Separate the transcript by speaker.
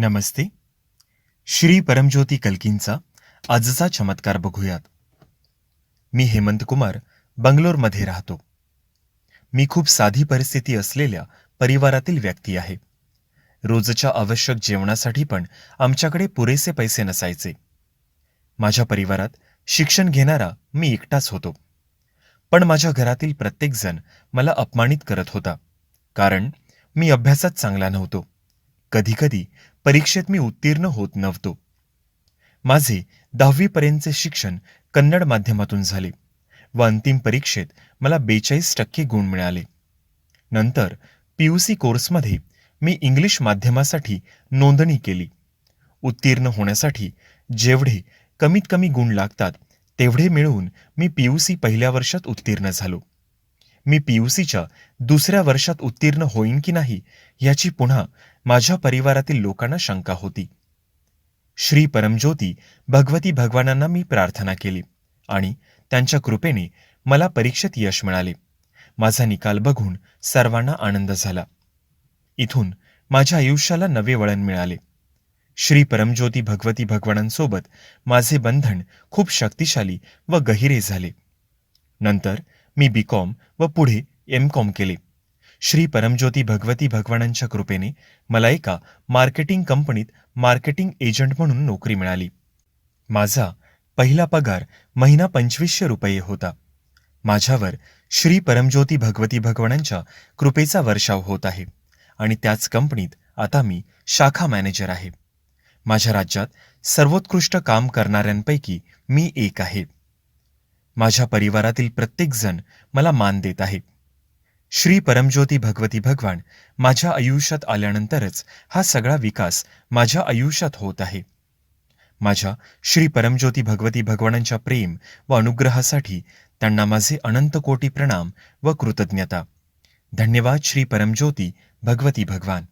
Speaker 1: नमस्ते. श्री परमज्योती कल्कींचा आजचा चमत्कार बघूयात. मी हेमंत कुमार बंगलोरमध्ये राहतो. मी खूप साधी परिस्थिती असलेल्या परिवारातील व्यक्ती आहे. रोजच्या आवश्यक जेवणासाठी पण आमच्याकडे पुरेसे पैसे नसायचे. माझ्या परिवारात शिक्षण घेणारा मी एकटाच होतो. पण माझ्या घरातील प्रत्येकजण मला अपमानित करत होता. कारण मी अभ्यासात चांगला नव्हतो. कधीकधी परीक्षेत मी उत्तीर्ण होत नव्हतो. माझे दहावीपर्यंतचे शिक्षण कन्नड माध्यमातून झाले व अंतिम परीक्षेत मला बेचाळीस टक्के गुण मिळाले. नंतर पी यू सी कोर्समध्ये मी इंग्लिश माध्यमासाठी नोंदणी केली. उत्तीर्ण होण्यासाठी जेवढे कमीत कमी गुण लागतात तेवढे मिळवून मी पी यू सी पहिल्या वर्षात उत्तीर्ण झालो. मी पीयूसीच्या दुसऱ्या वर्षात उत्तीर्ण होईन की नाही याची पुन्हा माझ्या परिवारातील लोकांना शंका होती. श्री परमज्योती भगवती भगवानांना मी प्रार्थना केली आणि त्यांच्या कृपेने मला परीक्षेत यश मिळाले. माझा निकाल बघून सर्वांना आनंद झाला. इथून माझ्या आयुष्याला नवे वळण मिळाले. श्री परमज्योती भगवती भगवानांसोबत माझे बंधन खूप शक्तिशाली व गहिरे झाले. नंतर मी बी कॉम व पुढे एम कॉम केले. श्री परमज्योती भगवती भगवानांच्या कृपेने मला एका मार्केटिंग कंपनीत मार्केटिंग एजंट म्हणून नोकरी मिळाली. माझा पहिला पगार महिना पंचवीसशे रुपये होता. माझ्यावर श्री परमज्योती भगवती भगवानांच्या कृपेचा वर्षाव होत आहे आणि त्याच कंपनीत आता मी शाखा मॅनेजर आहे. माझ्या राज्यात सर्वोत्कृष्ट काम करणाऱ्यांपैकी मी एक आहे. माझ्या परिवारातील प्रत्येकजण मला मान देत आहे श्री परमज्योती भगवती भगवान माझ्या आयुष्यात आल्यानंतरच हा सगळा विकास माझ्या आयुष्यात होत आहे. माझ्या श्री परमज्योती भगवती भगवानांच्या प्रेम व अनुग्रहासाठी त्यांना माझे अनंत कोटी प्रणाम व कृतज्ञता. धन्यवाद श्री परमज्योती भगवती भगवान.